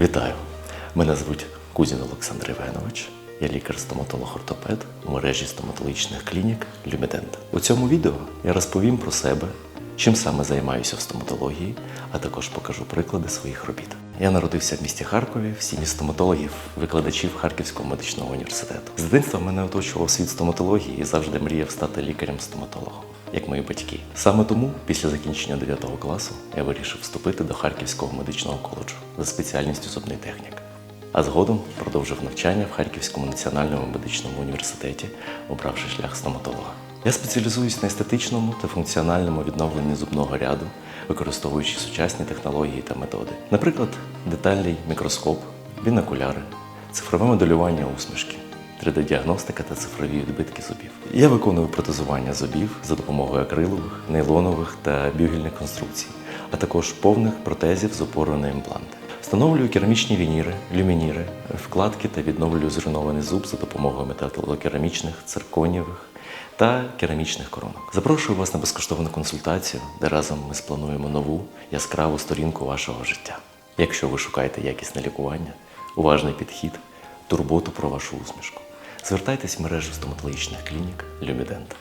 Вітаю! Мене звуть Кузін Олександр Євгенович. Я лікар-стоматолог-ортопед у мережі стоматологічних клінік Люмідент. У цьому відео я розповім про себе, чим саме займаюся в стоматології, а також покажу приклади своїх робіт. Я народився в місті Харкові, в сім'ї стоматологів, викладачів Харківського медичного університету. З дитинства мене оточував світ стоматології і завжди мріяв стати лікарем-стоматологом, як мої батьки. Саме тому, після закінчення 9 класу, я вирішив вступити до Харківського медичного коледжу за спеціальністю зубний технік. А згодом продовжив навчання в Харківському національному медичному університеті, обравши шлях стоматолога. Я спеціалізуюсь на естетичному та функціональному відновленні зубного ряду, використовуючи сучасні технології та методи. Наприклад, детальний мікроскоп, бінокуляри, цифрове моделювання усмішки, 3D-діагностика та цифрові відбитки зубів. Я виконую протезування зубів за допомогою акрилових, нейлонових та бюгельних конструкцій, а також повних протезів з опорою на імпланти. Встановлюю керамічні вініри, люмініри, вкладки та відновлюю зруйнований зуб за допомогою металокерамічних, цирконівих та керамічних коронок. Запрошую вас на безкоштовну консультацію, де разом ми сплануємо нову яскраву сторінку вашого життя. Якщо ви шукаєте якісне лікування, уважний підхід, турботу про вашу усмішку, звертайтесь в мережу стоматологічних клінік Люмідент.